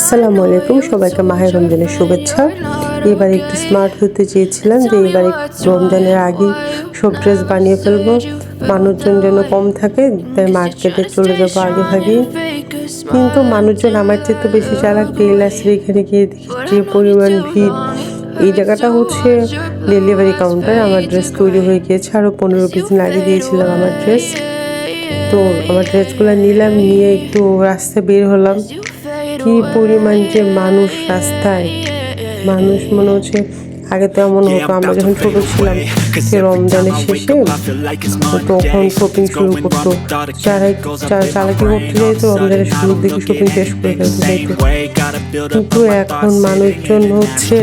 আসসালামু আলাইকুম। সবাইকে মাহের রমজানের শুভেচ্ছা। এবার একটু স্মার্ট হতে চেয়েছিলাম যে এবার রমজানের আগেই সব ড্রেস বানিয়ে ফেলব। মানুষজন যেন কম থাকে, তাই মার্কেটে চলে যাব আগে ভাগে। কিন্তু মানুষজন আমার চেয়ে তো বেশি চালাক টেলার্সের এখানে গিয়ে দেখি যে পরিমাণ ভিড়। এই জায়গাটা হচ্ছে ডেলিভারি কাউন্টার আমার ড্রেস তৈরি হয়ে গিয়েছে। আরও পনেরো পিস লাগিয়ে দিয়েছিলাম আমার ড্রেস তো আমার ড্রেসগুলো নিলাম, নিয়ে একটু রাস্তায় বের হলাম। কি পরিমাণ যে মানুষ রাস্তায় মানুষ মনে হচ্ছে আগে তো এমন হতো আমরা যখন ছোট ছিলাম সে রমজানের শেষে তখন শপিং শুরু করতো চালাকি করতে যাইতো রমজানের শুরুর দিকে শপিং শেষ করে ফেলতে চাইতো। কিন্তু এখন মানুষজন হচ্ছে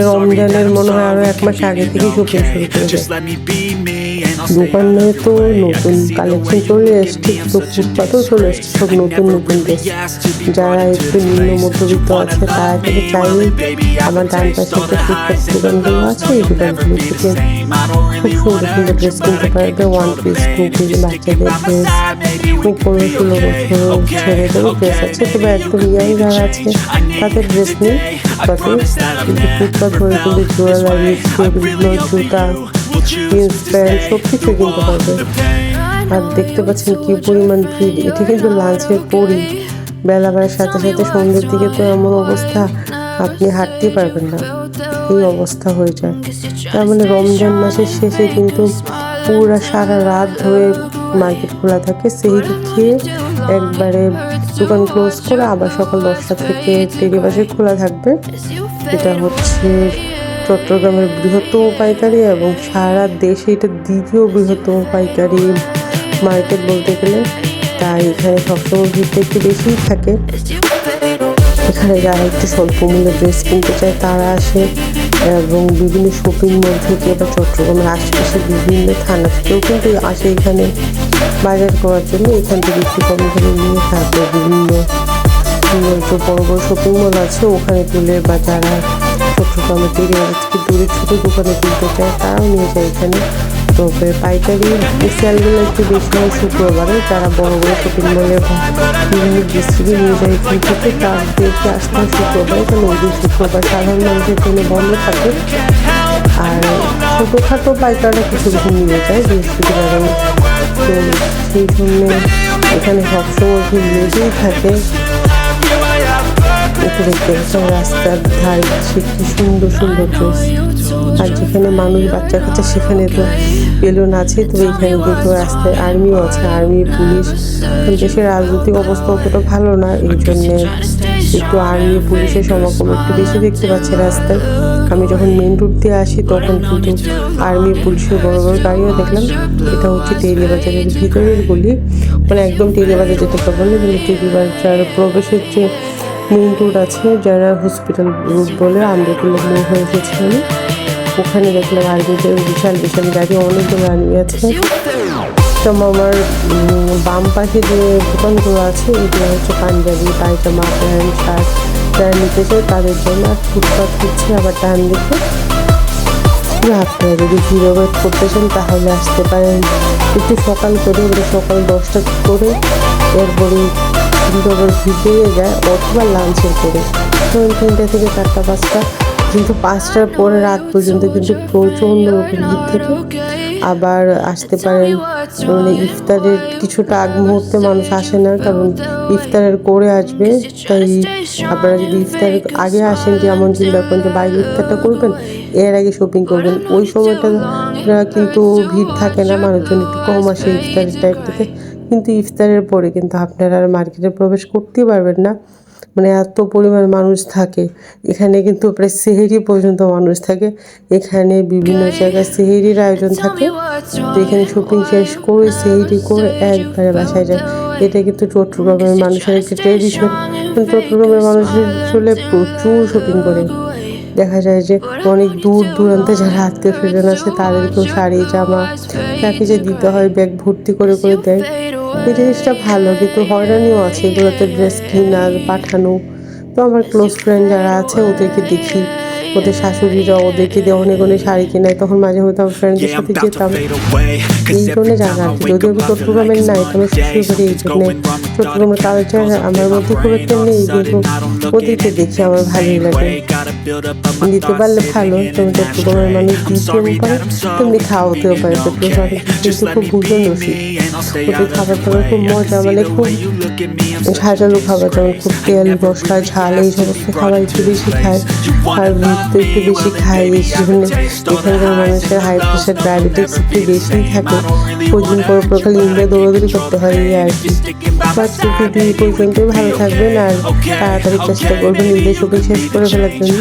রমজানের মনে হয় আরও এক মাস আগে থেকে শপিং শুরু করে দোকানে তো নতুন কালেকশন চলে এসছে, তো ফুটপাতেও চলে এসছে, সব নতুন নতুন ড্রেস যারা একটু নিম্ন মধ্যবিত্ত আছে, তারা কিন্তু চাইলেই আমার ডান পাশে একটা ফুটপাত দোকানগুলো আছে, এই দোকানগুলো থেকে খুব সুন্দর সুন্দর ড্রেস কিনতে পারবে। ওয়ান পিস টু পিস বাচ্চাদের ড্রেস খুব পনেরো ষোলো বছর ছেলেদেরও ড্রেস আছে, তবে একদম ইয়াং যারা আছে, তাদের ড্রেস নেই। কিন্তু ফুটপাত ধরে কিন্তু জুয়েলারি বিভিন্ন জুতা জিন্স প্যান্ট সব কিছু কিনতে পারবে আর দেখতে পাচ্ছেন কি পরিমাণ ভিড়। এটি কিন্তু লাঞ্চের পরই। বেলা বেলার সাথে সাথে সন্ধ্যের দিকে তো এমন অবস্থা আপনি হাঁটতেই পারবেন না। এই অবস্থা হয়ে যায়। তার মানে রমজান মাসের শেষে কিন্তু পুরা সারা রাত ধরে মার্কেট খোলা থাকে। সেই খেয়ে একবারে দোকান ক্লোজ করে আবার সকাল দশটা থেকে টেরি বাসে খোলা থাকবে। এটা হচ্ছে চট্টগ্রামের বৃহত্তম পাইকারি এবং সারা দেশে এটা দ্বিতীয় বৃহত্তম পাইকারি মার্কেট বলতে গেলে। তাই এখানে সবসময় ভিড়টা একটু বেশিই থাকে। এখানে যারা একটু স্বল্প মূল্যে ড্রেস কিনতে চায়, তারা আসে এবং বিভিন্ন শপিং মল থেকে বা চট্টগ্রামের আশেপাশে বিভিন্ন থানা থেকেও কিন্তু আসে এখানে বাজার করার জন্য। এখান থেকে একটু কম দামে নিয়ে তারপর বিভিন্ন বড় বড় শপিং মল আছে, ওখানে তুলে বা যারা এরিয়া থেকে দূরে ছোটো দোকানে কিনতে চায় তারাও নিয়ে যায় এখানে। তো পাইকারি সেলগুলো একটু বেশি হয় শুক্রবারে, যারা বড় বড় শপিং মলে বিভিন্ন ডিস্ট্রিক্টে নিয়ে যায় এখান থেকে তাদেরকে আসতে হয় শুক্রবারে, কারণ ওই দিন শুক্রবার সাধারণ মানুষের জন্য বন্ধ থাকে। আর ছোটোখাটো পাইকাররা কিছু কিছু নিয়ে যায় বৃহস্পতিবার তো সেই জন্য এখানে সবসময় ভিড় থাকে। একটু দেখতে পাচ্ছেন রাস্তার ধারে সে কি সুন্দর সুন্দর ড্রেস আর যেখানে মানুষ বাচ্চা কাচ্চা সেখানে তো বেলুন আছে তবে এখানে কিন্তু রাস্তায় আর্মিও আছে আর্মি পুলিশ। দেশের রাজনৈতিক অবস্থা অতটা ভালো না, এই জন্যে একটু আর্মি পুলিশের সমাগম একটু বেশি দেখতে পাচ্ছি রাস্তায়। আমি যখন মেন রুট দিয়ে আসি, তখন কিন্তু আর্মি পুলিশের বড় বড় গাড়িও দেখলাম। এটা হচ্ছে টেরি বাজারের ভিতরের গলি। মানে একদম টেরি বাজার যেটাকে বলে কিন্তু টেরি বাজার প্রবেশের যে মেইন রোড আছে, যারা হসপিটাল রুট বলে আন্দরকুল্লা মোড় হয়ে এসেছি আমি। ওখানে দেখলাম আর্মিদের বিশাল বিশাল গাড়ি, অনেকগুলো আর্মি আছে। তো আমার বাম পাশে যে দোকানগুলো আছে, এগুলো হচ্ছে পাঞ্জাবি, পায়জামা, প্যান্ট, শার্ট, যারা নিতে চায় তাদের জন্য আর ফুটপাথ হচ্ছে আবার ডান দিকে। আপনারা যদি ভিডিও ওয়েট চান, তাহলে আসতে পারেন। একটু সকাল করে সকাল দশটা করে এরপরে কিন্তু আবার যায়, অথবা লাঞ্চের করে ধরুন তিনটা থেকে চারটা, পাঁচটা, কিন্তু পাঁচটার পরে রাত পর্যন্ত কিন্তু প্রচণ্ড রকম ভিড় থেকে। আবার আসতে পারেন মানে ইফতারের কিছুটা আগ মুহূর্তে মানুষ আসে না, কারণ ইফতারের করে আসবে। তাই আপনারা যদি ইফতার আগে আসেন যে এমন চিন্তা করেন যে বাইরে ইফতারটা করবেন? এর আগে শপিং করবেন। ওই সময়টা কিন্তু ভিড় থাকে না, মানুষজন একটু কম আসে ইফতারের টাইপটাতে কিন্তু ইফতারের পরে কিন্তু আপনারা আর মার্কেটে প্রবেশ করতেই পারবেন না। মানে এত পরিমাণ মানুষ থাকে। এখানে কিন্তু প্রায় সেহেরি পর্যন্ত মানুষ থাকে। এখানে বিভিন্ন জায়গায় সেহেরির আয়োজন থাকে। তো এখানে শপিং শেষ করে সেহেরি করে একবারে বাসায় যায়। এটা কিন্তু চট্টগ্রামের মানুষের একটা ট্রেডিশন চট্টগ্রামের মানুষের আসলে প্রচুর শপিং করে। দেখা যায় যে অনেক দূর দূরান্তে যারা আত্মীয় স্বজন আছে তাদেরকেও শাড়ি জামা যাকে যে দিতে হয় ব্যাগ ভর্তি করে করে দেয়। এই জিনিসটা ভালো, কিন্তু হয়রানিও আছে। এগুলোতে ড্রেস কিনার পাঠানো। তো আমার ক্লোজ ফ্রেন্ড যারা আছে, ওদেরকে দেখি। ওদের শাশুড়িরা ওদেরকে দেয় অনেক অনেক শাড়ি কেনায় তখন মাঝে মধ্যে আমার ফ্রেন্ডদের সাথে যেতাম। এই জন্য জানা আর কি যদিও চট্টগ্রামের নাই তো আমি শাশুড়ি এই জন্য চট্টগ্রামের জন্য আমার মধ্যে খুব একটা নেই কিন্তু ওদেরকে দেখি আমার ভালো লাগে। দিতে পারলে ভালো মানে তুমি চট্টগ্রামের মানুষ দিতেও পারে তুমি খাওয়াতেও পারে চট্টগ্রামের খুব ভুজন রসি ওদের খাবার মানে মানে খাবার খুব মজা মানে খুব ঝাঁঝালো খাবার যেমন খুব তেল বসলা ঝাল এই সমস্ত খাবার একটু বেশি খায় আর স্বাস্থ্য একটু বেশি খায়, বেশি হলে এখানকার মানুষের হাই প্রেশার ডায়াবেটিস একটু বেশি থাকে। প্রয়োজন পর প্রকাল ইন্ডিয়া দৌড়াদৌড়ি করতে হয় এই আর কি। স্বাস্থ্য দিন পর্যন্ত ভালো থাকবেন আর তাড়াতাড়ি চেষ্টা করবেন ইন্ডিয়া শেষ করে ফেলার জন্য।